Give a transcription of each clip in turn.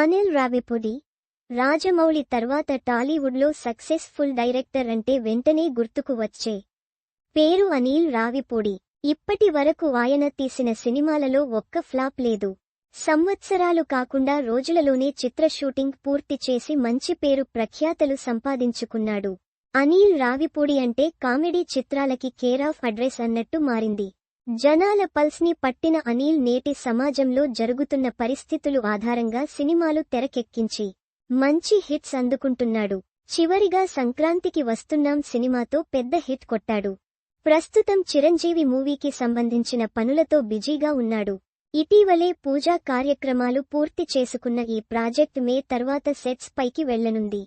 అనిల్ రావిపూడి రాజమౌళి తర్వాత టాలీవుడ్లో successful director అంటే వెంటనే గుర్తుకు వచ్చే పేరు అనిల్ రావిపూడి ఇప్పటి వరకు ఆయన తీసిన సినిమాలలో ఒక్క ఫ్లాప్ లేదు. సంవత్సరాలు కాకుండా రోజులలోనే చిత్ర షూటింగ్ పూర్తి చేసి మంచి పేరు ప్రఖ్యాతలు సంపాదించుకున్నాడు. అనిల్ రావిపూడి అంటే కామెడీ చిత్రాలకి కేర్ ఆఫ్ అడ్రస్ అన్నట్టు మారింది. జనాల పల్స్ని పట్టిన అనిల్ నేటి సమాజంలో జరుగుతున్న పరిస్థితులు ఆధారంగా సినిమాలు తెరకెక్కించి మంచి హిట్స్ అందుకుంటున్నాడు. చివరిగా సంక్రాంతికి వస్తున్నాం సినిమాతో పెద్ద హిట్ కొట్టాడు. ప్రస్తుతం చిరంజీవి మూవీకి సంబంధించిన పనులతో బిజీగా ఉన్నాడు. ఇటీవలే పూజా కార్యక్రమాలు పూర్తి చేసుకున్న ఈ ప్రాజెక్ట్ మే తర్వాత సెట్స్ పైకి వెళ్ళనుంది.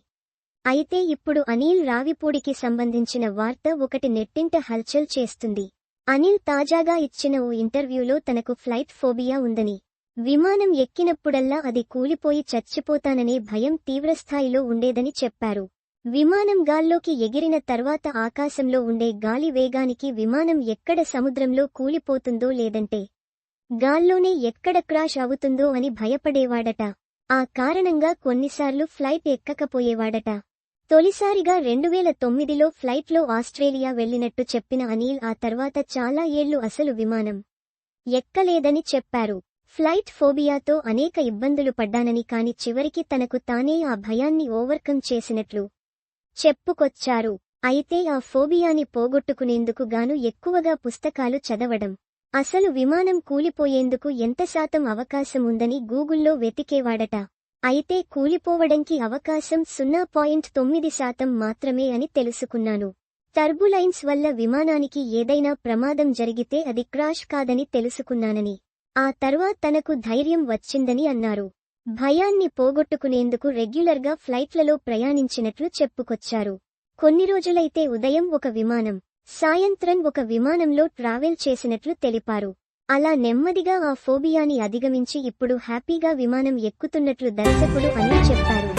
అయితే ఇప్పుడు అనిల్ రావిపూడికి సంబంధించిన వార్త ఒకటి నెట్టింట హల్చల్ చేస్తుంది. అనిల్ తాజాగా ఇచ్చిన ఓ ఇంటర్వ్యూలో తనకు ఫ్లైట్ ఫోబియా ఉందని. విమానం ఎక్కినప్పుడల్లా అది కూలిపోయి చచ్చిపోతాననే భయం తీవ్రస్థాయిలో ఉండేదని చెప్పారు. విమానం గాల్లోకి ఎగిరిన తర్వాత ఆకాశంలో ఉండే గాలి వేగానికి విమానం ఎక్కడ సముద్రంలో కూలిపోతుందో లేదంటే గాల్లోనే ఎక్కడ క్రాష్ అవుతుందో అని భయపడేవాడట. ఆ కారణంగా కొన్నిసార్లు ఫ్లైట్ ఎక్కకపోయేవాడట. తొలిసారిగా రెండువేల తొమ్మిదిలో ఫ్లైట్లో ఆస్ట్రేలియా వెళ్ళినట్టు చెప్పిన అనిల్ ఆ తర్వాత చాలా ఏళ్ళు అసలు విమానం ఎక్కలేదని చెప్పారు. ఫ్లైట్ ఫోబియాతో అనేక ఇబ్బందులు పడ్డానని కాని చివరికి తనకు తానే ఆ భయాన్ని ఓవర్కమ్ చేసినట్లు చెప్పుకొచ్చారు. అయితే ఆ ఫోబియాని పోగొట్టుకునేందుకు గాను ఎక్కువగా పుస్తకాలు చదవడం అసలు విమానం కూలిపోయేందుకు ఎంత శాతం అవకాశం ఉందని గూగుల్లో వెతికేవాడట. అయితే కూలిపోవడంకి అవకాశం సున్నా పాయింట్ తొమ్మిది శాతం మాత్రమే అని తెలుసుకున్నాను. టర్బులైన్స్ వల్ల విమానానికి ఏదైనా ప్రమాదం జరిగితే అది క్రాష్ కాదని తెలుసుకున్నానని. ఆ తర్వాత తనకు ధైర్యం వచ్చిందని అన్నారు. భయాన్ని పోగొట్టుకునేందుకు రెగ్యులర్గా ఫ్లైట్లలో ప్రయాణించినట్లు చెప్పుకొచ్చారు. కొన్ని రోజులైతే ఉదయం ఒక విమానం సాయంత్రం ఒక విమానంలో ట్రావెల్ చేసినట్లు తెలిపారు. అలా నెమ్మదిగా ఆ ఫోబియాని అధిగమించి ఇప్పుడు హ్యాపీగా విమానం ఎక్కుతున్నట్లు దర్శకుడు అని చెప్పారు.